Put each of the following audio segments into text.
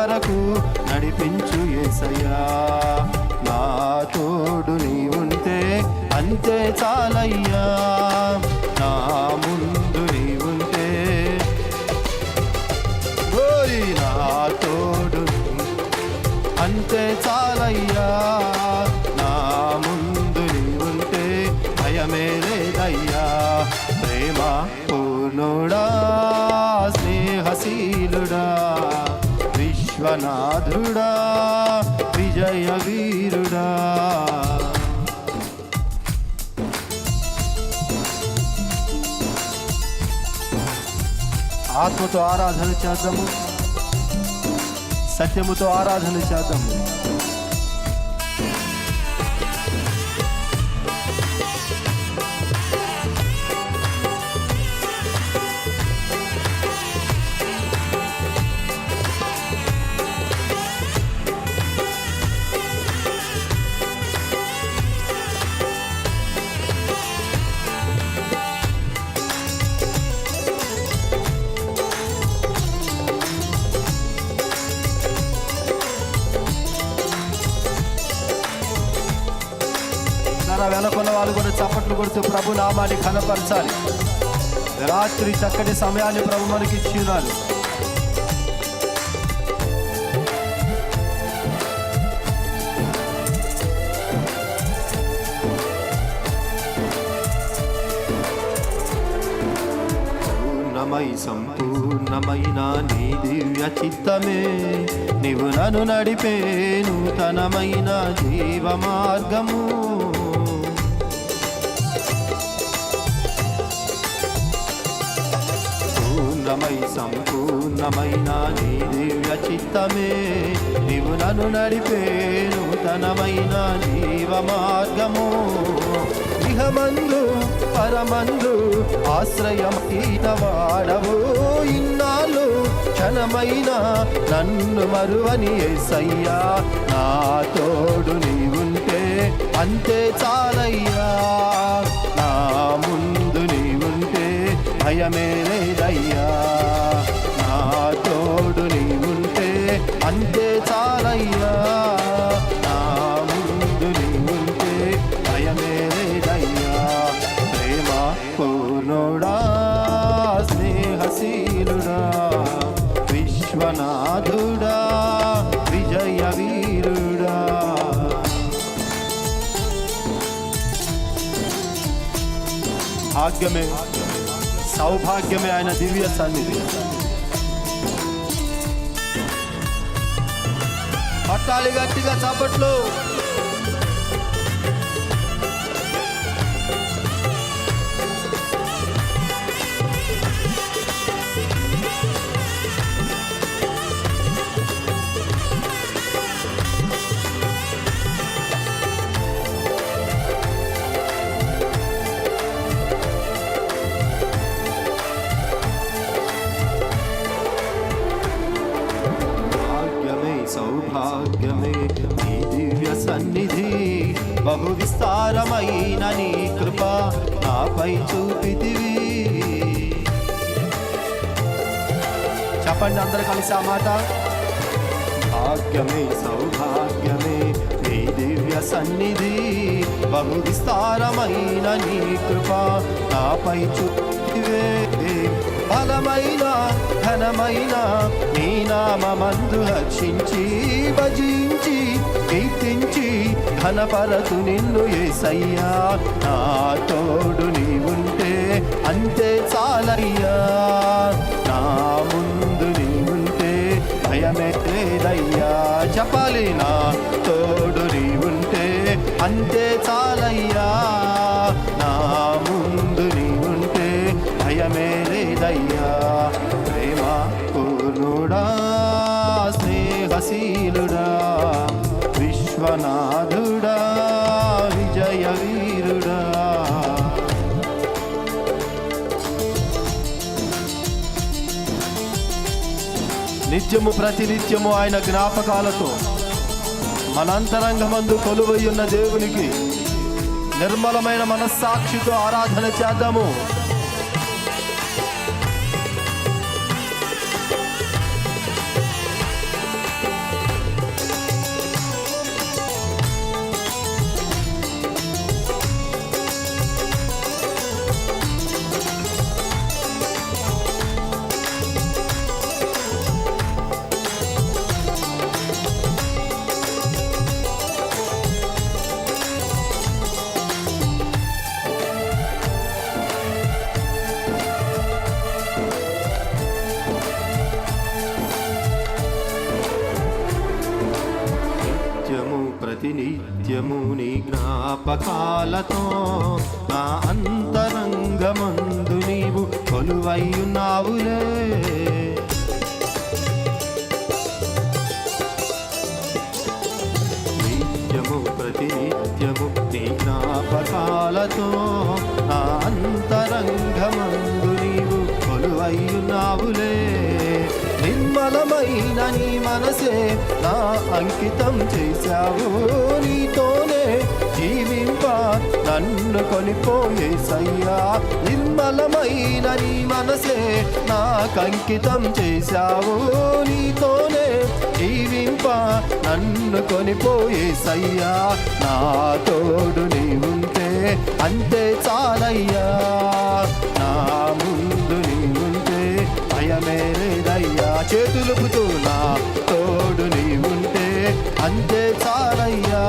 వరకు నడిపించు ఏసయ్యా. నా తోడు నీ ఉంటే అంతే చాలా ఆత్మతో ఆరాధన చేద్దాము సత్యముతో ఆరాధన చేద్దాము నర కూడా ప్రభు నామాన్ని కనపరచాలి. రాత్రి చక్కటి సమయాన్ని ప్రభు మనకి ఇచ్చి ఉన్నారు పూర్ణమై సంపూర్ణమైన నీ దివ్య చిత్తమే నీవు నన్ను నడిపే నూతనమైన జీవ మార్గము పూర్ణమై సంపూర్ణమైన నీ దివ్య చిత్తమే నీవు నన్ను నడిపే నూతనమైన జీవ మార్గము. ఇహమందు పరమందు ఈత వాడవు ఇన్నాళ్ళు. క్షణమైన నన్ను మరువని ఏసయ్యా నా తోడు నీవుంటే అంతే చాలయ్యా. నా ముందు భయమే లేదయ్యా నా తోడు నీవుంటే అంతే చాలయ్యా. నా ముందు నీవుంటే భయమే లేదయ్యా ప్రేమ పూర్ణుడా స్నేహశీలుడా విశ్వనాథుడా విజయ వీరుడా. భాగ్యమే సౌభాగ్యమే ఆయన దివ్య సన్నిధి. పట్టాలి గట్టిగా చప్పట్లు. చెప్పండి అందరు కలిసి ఆ మాట. భాగ్యమే సౌభాగ్యమే నీ దివ్య సన్నిధి బహు విస్తారమైన నీ కృప నాపై చుట్టివే బలమైన ఘనమైన నీ నామందు హర్షించి భజించి కీర్తించి ఘనపరతు నిన్ను ఏసయ్యా. నా తోడు నీవుంటే అంతే చాలయ్యా. నాము చాలయ్యా చెప్పాలి నా తోడు ఉంటే అంతే చాలయ్యా. నిత్యము ప్రతినిత్యము ఆయన జ్ఞాపకాలతో మనంతరంగమందు కొలువై ఉన్న దేవునికి నిర్మలమైన మనస్సాక్షితో ఆరాధన చేద్దాము. ప్రతినిత్యము నీ జ్ఞాపకాలతో నా అంతరంగమందు నీవు కొలువయ్యున్నావులే నిత్యము ప్రతి నిత్యము నీ జ్ఞాపకాలతో నా అంతరంగమందు నీవు కొలువయ్యున్నావులే నిర్మలమైన నీ మనసే నా అంకితం చేశావు నీతోనే జీవింప నన్ను కొనిపోయే సయ్యా. నిర్మలమైన నీ మనసే నాకు అంకితం చేశావు నీతోనే జీవింప నన్ను కొనిపోయే సయ్యా. నా తోడు నీవుంటే అంతే చాలయ్యా. నా చేతులుపుతూ నా తోడు నీవుంటే అంతే చాలయ్యా.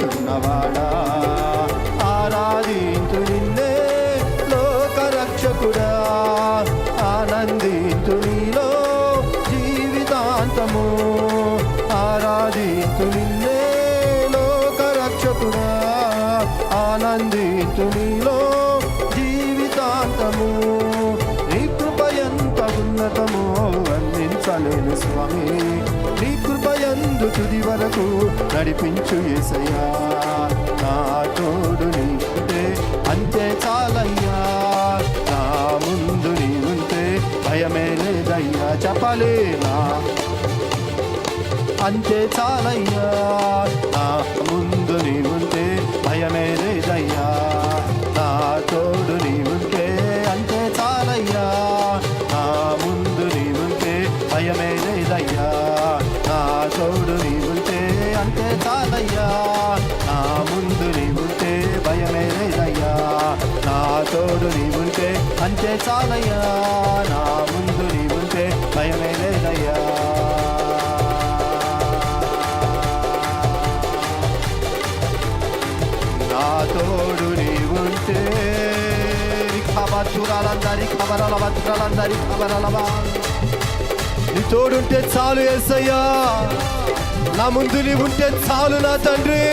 వెలుగుచున్నవాడా ఆరాధించు నిన్నే లోక రక్షకుడా ఆనందింతు నీలో జీవితాంతము. ఆరాధించు నిన్నే లోక రక్షకుడా ఆనందింతు నీలో జీవితాంతము. నీ కృప ఎంత ఉన్నతమో వర్ణించలేను స్వామి. తుది వరకు నడిపించు ఏసయ్యా. నా తోడు నీకుంటే అంతే చాలయ్యా. నా ముందు నీవుంటే భయమే లేదయ్యా. చెప్పాలి నా అంతే చాలయ్యా. నా ముందు నీవుంటే భయమే లేదయ్యా. నా తోడు నీవుంటే అంతే చాలయ్యా. నా ముందు నీవుంటే భయమే లేదయ్యా. తోడు నీవుంటే అంటే చాలయ్యా. నా ముందు నీవుంటే భయమే లేదయ్యా. నా తోడు నీవుంటే అంటే చాలయ్యా. నా ముందు నీవుంటే భయమే లేదయ్యా. నా తోడు నీవుంటే ఖబతురాలందరి ఖబరాల బతురాలందరి ఖబరాల నీ తోడుంటే చాలు ఏసయ్యా. నా ముందు నీ ఉంటే చాలు నా తండ్రి.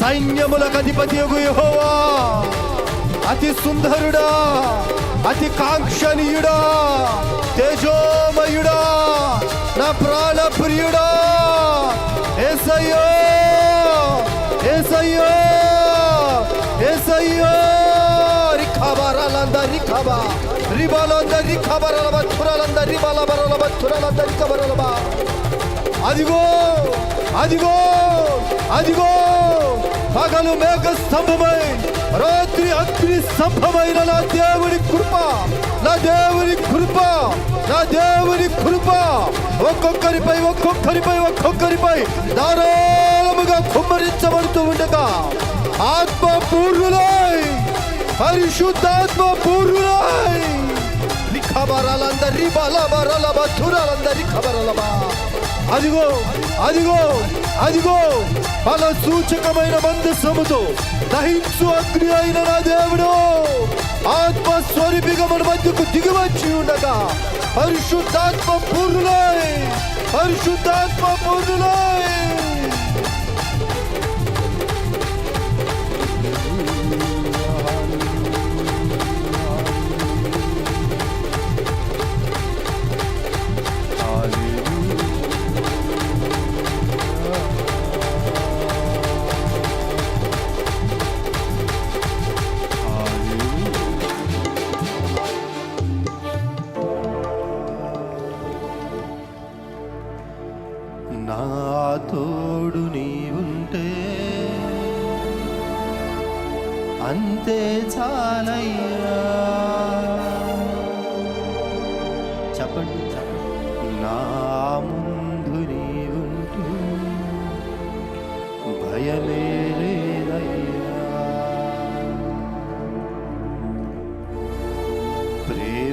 సైన్యములకు అధిపతి యహోవా. అతి సుందరుడా అతి కాంక్షణీయుడా తేజోమయుడా నా ప్రాణ ప్రియుడా ఏసయ్యో ఏసయ్యో ఏసయ్యో. రిఖబా రాలందా రిఖబా రిబాలందరి రిఖబరలబ తురలంద రిబలబరలబ తురలంద రిఖబరలబ అదిగో అదిగో అదిగో పగలు మేఘ స్తంభమై రాత్రి అగ్ని స్తంభమైన నా దేవుని కృప నా దేవుని కృప నా దేవుని కృప. ఒక్కొక్కరిపై ఒక్కొక్కరిపై ఒక్కొక్కరిపై ధారాళముగా కుమ్మరించబడుతూ ఉండగా ఆత్మ పూర్ణులై పరిశుద్ధాత్మ పూర్ణులై. రిఖబరలందరి బలబరలబ తురలందరి ఖబరలబా అదిగో అదిగో అదిగో బల సూచకమైన మందసముతో దహించు అగ్ని అయిన నా దేవుడు. ఆత్మ స్వరూపిగా మన మధ్యకు దిగివచ్చి ఉండగా పరిశుద్ధాత్మ పూర్ణులై పరిశుద్ధాత్మ పూర్ణులై.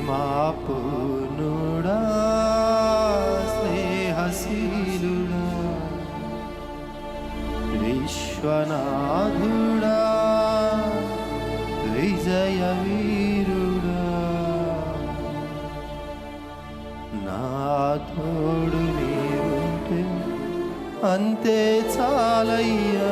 ప్రేమా పూర్ణుడా స్నేహశీలుడా విశ్వనాథుడా విజయ వీరుడా నా తోడు నీవుంటే అంతే చాలయ్యా.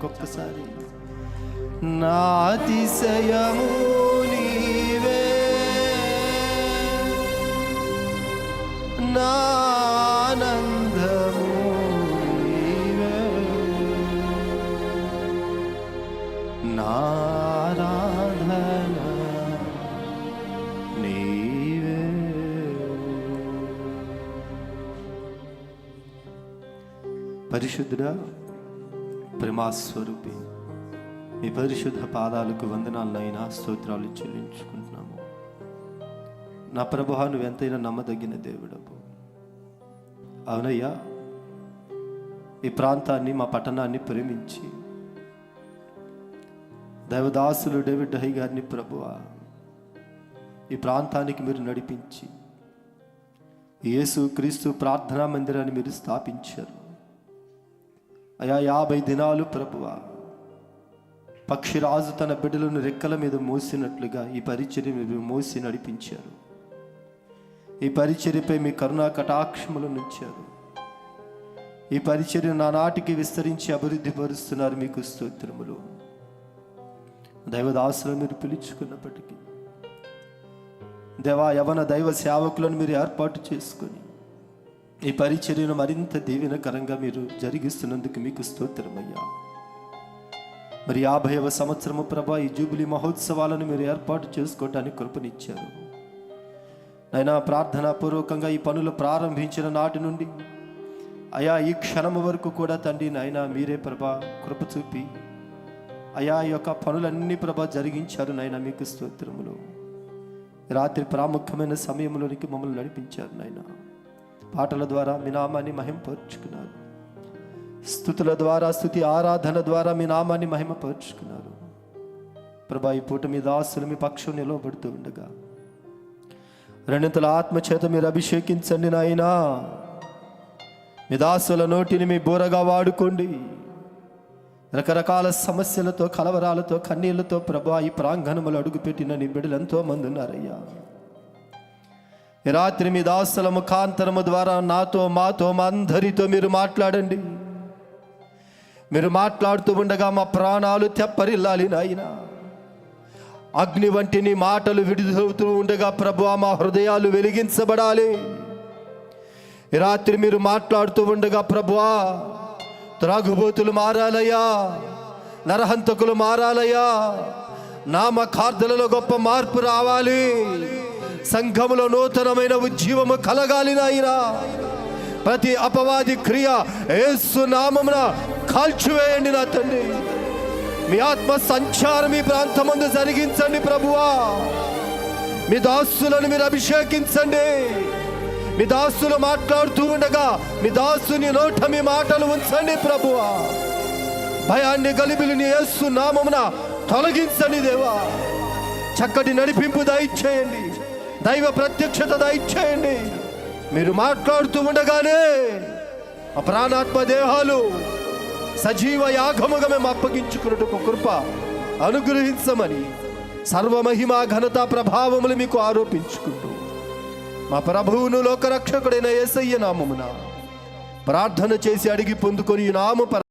ఇంకొకసారి నా అతిశయము నీవే. నా నీవే. నా నీవే. పరిశుద్ధుడా ప్రేమాస్వరూపి మీ పరిశుద్ధ పాదాలకు వందనాలైనా స్తోత్రాలు చెల్లించుకుంటున్నాము. నా ప్రభువా నువ్వు ఎంతైనా నమ్మదగిన దేవుడవు అవునయ్యా ఈ ప్రాంతాన్ని మా పట్టణాన్ని ప్రేమించి దైవదాసులు డేవిడ్ హై గారిని ప్రభువా ఈ ప్రాంతానికి మీరు నడిపించి యేసు క్రీస్తు ప్రార్థనా మందిరాన్ని మీరు స్థాపించారు. అయా యాభై దినాలు ప్రభువ పక్షిరాజు తన బిడ్డలను రెక్కల మీద మోసినట్లుగా ఈ పరిచర్య మీరు మోసి నడిపించారు. ఈ పరిచర్యపై మీ కరుణా కటాక్షములను ఉంచారు. ఈ పరిచర్య నానాటికి విస్తరించి అభివృద్ధి పరుస్తున్నారు మీకు స్తోత్రములు. దైవదాసులను మీరు పిలుచుకున్నప్పటికీ దేవా యవన దైవ సేవకులను మీరు ఏర్పాటు చేసుకొని ఈ పరిచర్యను మరింత దీవెనకరంగా మీరు జరిగిస్తున్నందుకు మీకు స్తోత్రమయ్యా. మరి యాభైవ సంవత్సరము ప్రభా ఈ జూబిలీ మహోత్సవాలను మీరు ఏర్పాటు చేసుకోవటానికి కృపనిచ్చారు. నైనా ప్రార్థనాపూర్వకంగా ఈ పనులు ప్రారంభించిన నాటి నుండి అయా ఈ క్షణము వరకు కూడా తండ్రి నాయన మీరే ప్రభా కృప చూపి అయా ఈ యొక్క పనులన్నీ ప్రభా జరిగించారు నాయన మీకు స్తోత్రములు. రాత్రి ప్రాముఖ్యమైన సమయంలోనికి మమ్మల్ని నడిపించారు నైనా. పాటల ద్వారా మీ నామాన్ని మహింపరుచుకున్నారు. స్థుతుల ద్వారా స్థుతి ఆరాధన ద్వారా మీ నామాన్ని మహిమపరుచుకున్నారు. ప్రభా ఈ పూట మీ దాసులు మీ పక్షం నిలవబడుతూ ఉండగా. రెండింతల ఆత్మచేత మీరు అభిషేకించండి నాయనా. మీ దాసుల నోటిని మీ బోరగా వాడుకోండి. రకరకాల సమస్యలతో కలవరాలతో కన్నీళ్ళతో ప్రభా ఈ ప్రాంగణములు అడుగుపెట్టిన నీ బిడ్డలు ఎంతో మంది ఉన్నారయ్యా. ఈ రాత్రి మీ దాసుల ముఖాంతరము ద్వారా నాతో మాతో మా అందరితో మీరు మాట్లాడండి. మీరు మాట్లాడుతూ ఉండగా మా ప్రాణాలు తెప్పరిల్లాలి నాయన. అగ్ని వంటి నీ మాటలు విడుదలవుతూ ఉండగా ప్రభు మా హృదయాలు వెలిగించబడాలి. ఈ రాత్రి మీరు మాట్లాడుతూ ఉండగా ప్రభువా త్రాగుబోతులు మారాలయ్యా నరహంతకులు మారాలయ్యా నామకార్ధలలో గొప్ప మార్పు రావాలి. సంఘములో నూతనమైన ఉజ్జీవము కలగాలి నాయనా. ప్రతి అపవాది క్రియ ఏసు నామమున కాల్చివేయండి నా తండ్రి. మీ ఆత్మ సంచారం ఈ ప్రాంతమందు జరిగించండి ప్రభువా. మీ దాసులను మీరు అభిషేకించండి. మీ దాసులు మాట్లాడుతూ ఉండగా మీ దాసుని నోట మీ మాటలు ఉంచండి ప్రభువా. భయాన్ని గలిబిలిని ఏసు నామమున తొలగించండి దేవా. చక్కటి నడిపింపు దయచేయండి. దైవ ప్రత్యక్షత దయచేయండి. మీరు మాట్లాడుతూ ఉండగానే ఆ ప్రాణాత్మ దేహాలు సజీవ యాగముగా మేము అప్పగించుకున్నట్టు కృప అనుగ్రహించమని సర్వమహిమ ఘనత ప్రభావములు మీకు ఆరోపించుకుంటూ మా ప్రభువును లోకరక్షకుడైన యేసయ్య నామమున ప్రార్థన చేసి అడిగి పొందుకొని ఈ నామ